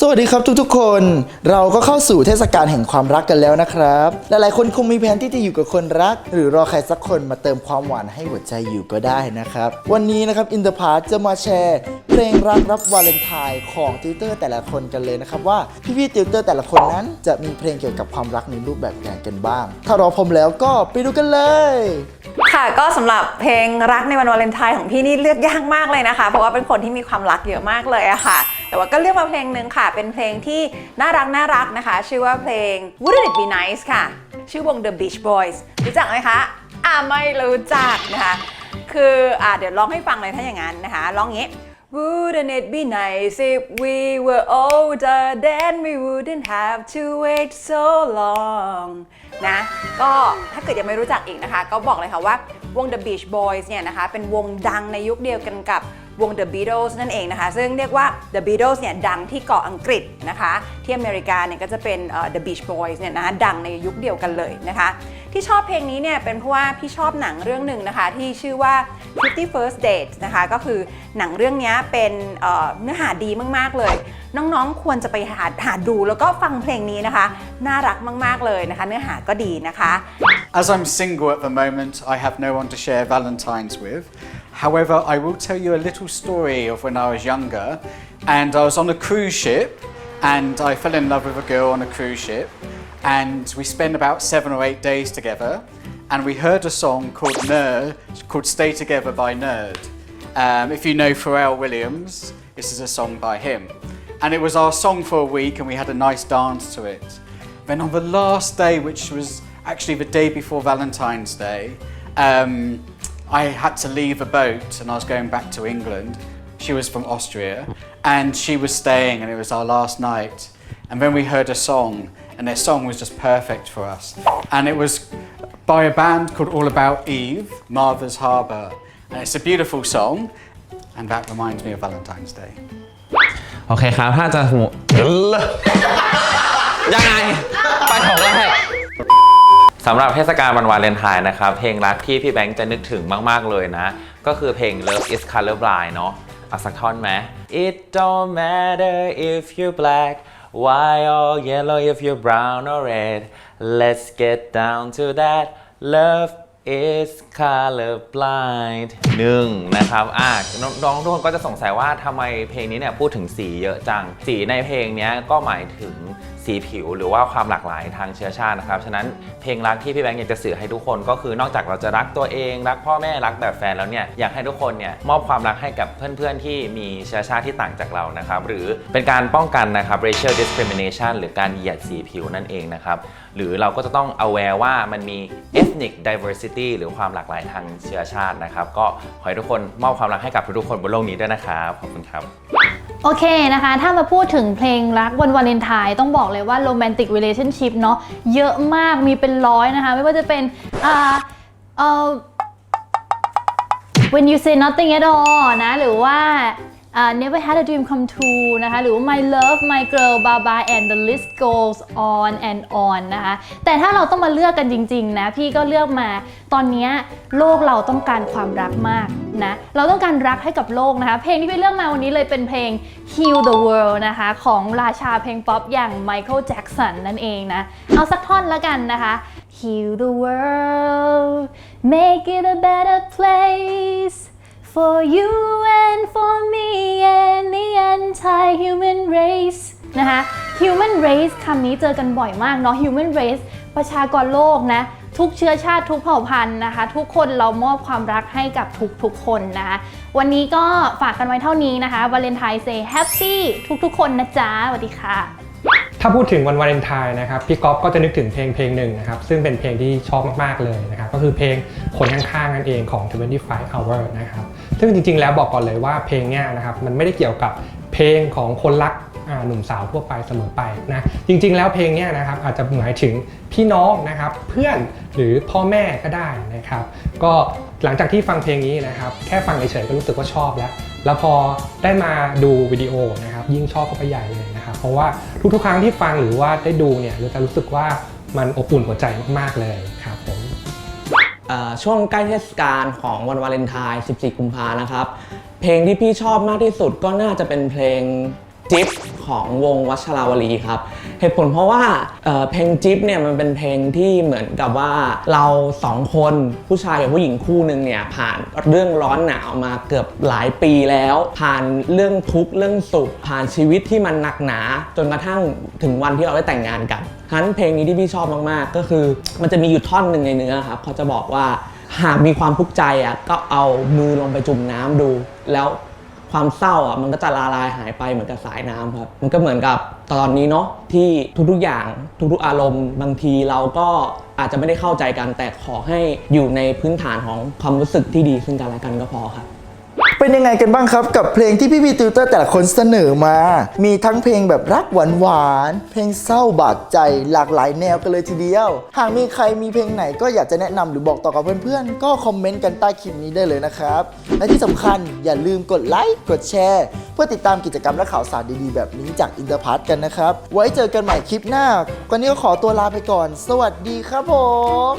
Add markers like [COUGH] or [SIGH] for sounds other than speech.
สวัสดีครับทุกๆ คน เราก็เข้าสู่เทศกาลแห่งความรักกันแล้วนะครับ หลายๆ คนคงมีแผนที่จะอยู่กับคนรัก หรือรอใครสักคนมาเติมความหวานให้หัวใจอยู่ก็ได้นะครับ วันนี้นะครับอินเตอร์พาร์จะมาแชร์ เพลงรักรับวาเลนไทน์ของติวเตอร์แต่ละคนกันเลยนะครับว่าพี่ๆติวเตอร์แต่ละคนนั้นจะมีเพลงเกี่ยวกับความรักในรูปแบบไหนกันบ้าง ถ้ารอผมแล้วก็ไปดูกันเลย ค่ะก็สำหรับเพลงรักในวันวาเลนไทน์ของพี่นี่เลือกยากมากเลยนะคะ เพราะว่าเป็นคนที่มีความรักเยอะมากเลยอะค่ะ แต่ว่าก็เลือกมาเพลงหนึ่งค่ะ เป็นเพลงที่น่ารักน่ารักนะคะ ชื่อว่าเพลง Wouldn't It Be Nice ค่ะ ชื่อวง The Beach Boys รู้จักไหมคะอ่าไม่รู้จักนะคะ คืออ่าเดี๋ยวร้องให้ฟังเลยถ้าอย่างนั้นนะคะร้องงี้ Wouldn't it be nice if we were older then we wouldn't have to wait so long นะ ก็ถ้าเกิดยังไม่รู้จักอีกนะคะ ก็บอกเลยค่ะว่าวง The Beach Boys เนี่ยนะคะ เป็นวงดังในยุคเดียวกันกับ วง The Beatles นั่นเองนะคะ ซึ่งเรียกว่า The Beatles เนี่ยดังที่เกาะอังกฤษนะคะ ที่อเมริกาเนี่ยก็จะเป็นเอ่อ The Beach Boys เนี่ยนะะดังในยุคเดียวกันเลยนะคะ ที่ชอบเพลงนี้เนี่ยเป็นเพราะว่าพี่ชอบหนังเรื่องหนึ่งนะคะ ที่ชื่อว่า Fifty First Dates นะคะ ก็คือหนังเรื่องนี้เป็นเอ่อเนื้อหาดีมาก ๆ เลย น้องๆควรจะไปหาหาดูแล้วก็ฟังเพลงนี้นะคะ น่ารักมาก ๆ เลยนะคะ เนื้อหาก็ดีนะคะ As I'm single at the moment, I have no one to share Valentine's with. However, I will tell you a little story of when I was younger, and I was on a cruise ship, and I fell in love with a girl on a cruise ship, and we spent about seven or eight days together, and we heard a song called Nerd, called "Stay Together" by Nerd. Um, if you know Pharrell Williams, this is a song by him, and it was our song for a week, and we had a nice dance to it. Then on the last day, which was actually the day before Valentine's Day, um, I had to leave a boat and I was going back to England. She was from Austria and she was staying, and it was our last night. And then we heard a song, and their song was just perfect for us. And it was by a band called All About Eve, Martha's Harbour. And it's a beautiful song, and that reminds me of Valentine's Day. โอเคครับ ถ้าจะสมมติยังไง ไปของแรก [LAUGHS] สำหรับเทศกาลวันวาเลนไทน์นะครับ เพลงรักที่พี่แบงค์จะนึกถึงมาก ๆ เลยนะ ก็คือเพลง Love is Colorblind เนาะเอาสักท่อนไหม It don't matter if you're black white or yellow if you're brown or red let's get down to that love is colorblind หนึ่งนะครับอะน้องทุกคนก็จะสงสัยว่าทำไมเพลงนี้เนี่ยพูดถึงสีเยอะจัง สีในเพลงนี้ก็หมายถึง สีผิวหรือว่าความหลากหลายทางเชื้อชาตินะครับ ฉะนั้นเพลงรักที่พี่แบงค์อยากจะสื่อให้ทุกคนก็คือนอกจากเราจะรักตัวเอง รักพ่อแม่รักแบบแฟนแล้วเนี่ยอยากให้ทุกคนเนี่ยมอบความรักให้กับเพื่อนๆที่มีเชื้อชาติที่ต่างจากเรานะครับ หรือเป็นการป้องกันนะครับ racial discrimination หรือการเหยียดสีผิวนั่นเองนะครับ หรือเราก็จะต้อง aware ว่ามันมี ethnic diversity หรือความหลากหลายทางเชื้อชาตินะครับ ก็ขอให้ทุกคนมอบความรักให้กับทุกๆคนบนโลกนี้ด้วยนะครับ ขอบคุณครับ โอเคนะคะ ถ้ามาพูดถึงเพลงรักวันวาเลนไทน์ต้องบอกเลยว่าโรแมนติก a t i o n s h i p เนาะเยอะมากมีเป็นร้อยนะคะ ไม่ว่าจะเป็นอ่าเอ่อ when you say nothing at all นะ หรือว่า never had a dream come true นะคะ หรือว่า my love my girl bye bye and the list goes on and on นะคะ แต่ถ้าเราต้องมาเลือกกันจริงๆนะ พี่ก็เลือกมา ตอนนี้โลกเราต้องการความรักมากนะ เราต้องการรักให้กับโลกนะคะ เพลงที่พี่เลือกมาวันนี้เลยเป็นเพลง Heal the World นะคะ ของราชาเพลงป๊อปอย่าง Michael Jackson นั่นเองนะ เอาสักท่อนล้วกันนะคะ Heal the world make it a better place for you and for me and the entire human race นะคะ human race คำนี้เจอกันบ่อยมากเนาะ human race ประชากรโลกนะ ทุกเชื้อชาติทุกเผ่าพันธุ์นะคะ ทุกคนเรามอบความรักให้กับทุกๆคนนะคะวันนี้ก็ฝากกันไว้เท่านี้นะคะวาเลนไทน์เซแฮปปี้ทุกๆ คนนะจ๊ะสวัสดีค่ะ ถ้าพูดถึงวันวาเลนไทน์นะครับพี่ก๊อฟก็จะนึกถึงเพลงเพลงหนึ่งนะครับซึ่งเป็นเพลงที่ชอบมากๆเลยนะครับก็คือเพลง คนข้างๆนั่นเองของ 25 hour นะครับ ซึ่งจริงๆ แล้วบอกก่อนเลยว่าเพลงเนี้ยนะครับมันไม่ได้เกี่ยวกับเพลงของคนรักหนุ่มสาวทั่วไปเสมอไปนะจริงๆ แล้วเพลงเนี้ยนะครับอาจจะหมายถึงพี่น้องนะครับเพื่อนหรือพ่อแม่ก็ได้นะครับ ก็หลังจากที่ฟังเพลงนี้นะครับ แค่ฟังเฉยๆก็รู้สึกว่าชอบแล้ว แล้วพอได้มาดูวิดีโอนะครับยิ่งชอบเข้าไปใหญ่เลยนะครับเพราะว่าทุกๆครั้งที่ฟังหรือว่าได้ดูเนี่ยเราจะรู้สึกว่ามันอบอุ่นหัวใจมากๆเลยครับผม ช่วงใกล้เทศกาลของวันวาเลนไทน์ 14 กุมภานะครับ เพลงที่พี่ชอบมากที่สุดก็น่าจะเป็นเพลง จิ๊บของวงวัชราวลีครับ เหตุผลเพราะว่าเเพลงจิ๊บเนี่ยมันเป็นเพลงที่เหมือนกับว่าเราสองคนผู้ชายกับผู้หญิงคู่หนึ่งเนี่ยผ่านเรื่องร้อนหนาวมาเกือบหลายปีแล้ว ผ่านเรื่องทุกข์เรื่องสุข ผ่านชีวิตที่มันหนักหนา จนกระทั่งถึงวันที่เราได้แต่งงานกันฉะนั้นเพลงนี้ที่พี่ชอบมากๆ ก็คือมันจะมีอยู่ท่อนหนึ่งในเนื้อครับเขาจะบอกว่าหากมีความทุกข์ใจอะก็เอามือลงไปจุ่มน้ำดู แล้ว ความเศร้าอะมันก็จะละลายหายไปเหมือนกับสายน้ำครับ มันก็เหมือนกับตอนนี้เนาะที่ทุกๆอย่างทุกๆอารมณ์บางทีเราก็อาจจะไม่ได้เข้าใจกัน แต่ขอให้อยู่ในพื้นฐานของความรู้สึกที่ดีซึ่งกันและกันก็พอครับ เป็นยังไงกันบ้างครับกับเพลงที่พี่พีติวเตอร์แต่ละคนเสนอมา มีทั้งเพลงแบบรักหวานหวานเพลงเศร้าบาดใจหลากหลายแนวกันเลยทีเดียว หากมีใครมีเพลงไหนก็อยากจะแนะนำหรือบอกต่อกับเพื่อนๆ ก็คอมเมนต์กันใต้คลิปนี้ได้เลยนะครับ และที่สำคัญอย่าลืมกดไลค์กดแชร์ เพื่อติดตามกิจกรรมและข่าวสารดีๆ แบบนี้จากอินเตอร์พัทกันนะครับ ไว้เจอกันใหม่คลิปหน้าวันนี้ก็ขอตัวลาไปก่อน สวัสดีครับผม